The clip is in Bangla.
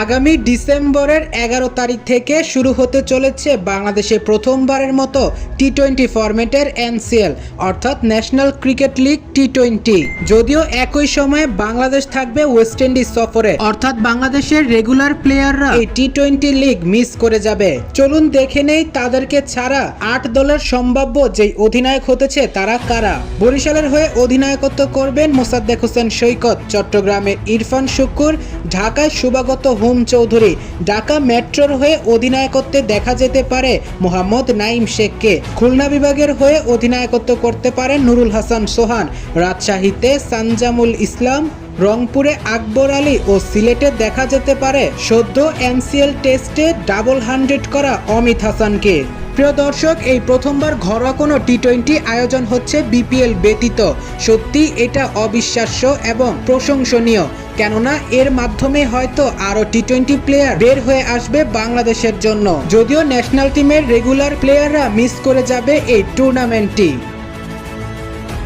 আগামী ডিসেম্বরের এগারো তারিখ থেকে শুরু হতে চলেছে বাংলাদেশে প্রথমবারের মতো টি টোয়েন্টি ফরম্যাটের এনসিএল অর্থাৎ national cricket league T twenty যদিও একই সময়ে বাংলাদেশ থাকবে ওয়েস্ট ইন্ডিজ সফরে, অর্থাৎ বাংলাদেশের রেগুলার প্লেয়াররা এই টি টোয়েন্টি লিগ মিস করে যাবে। চলুন দেখে নেই তাদেরকে ছাড়া আট দলের সম্ভাব্য যেই অধিনায়ক হতেছে তারা কারা। বরিশালের হয়ে অধিনায়কত্ব করবেন মোসাদ্দেক হোসেন সৈকত, চট্টগ্রামের ইরফান শুক্কুর, ঢাকায় শুভাগত হোম চৌধুরী। ঢাকা মেট্রোর হয়ে অধিনায়কত্বে দেখা যেতে পারে মোহাম্মদ নাইম শেখকে। খুলনা বিভাগের হয়ে অধিনায়কত্ব করতে পারেন নুরুল হাসান সোহান। রাজশাহীতে সানজামুল ইসলাম, রংপুরে আকবর আলী ও সিলেটে দেখা যেতে পারে সদ্য এনসিএল টেস্টে ডাবল হান্ড্রেড করা অমিত হাসানকে। প্রিয় দর্শক, এই প্রথমবার ঘরোয়া কোনো টি টোয়েন্টি আয়োজন হচ্ছে বিপিএল ব্যতীত। সত্যি এটা অবিশ্বাস্য এবং প্রশংসনীয়। কেননা এর মাধ্যমে হয়তো আরও টি টোয়েন্টি প্লেয়ার বের হয়ে আসবে বাংলাদেশের জন্য। যদিও ন্যাশনাল টিমের রেগুলার প্লেয়াররা মিস করে যাবে এই টুর্নামেন্টটি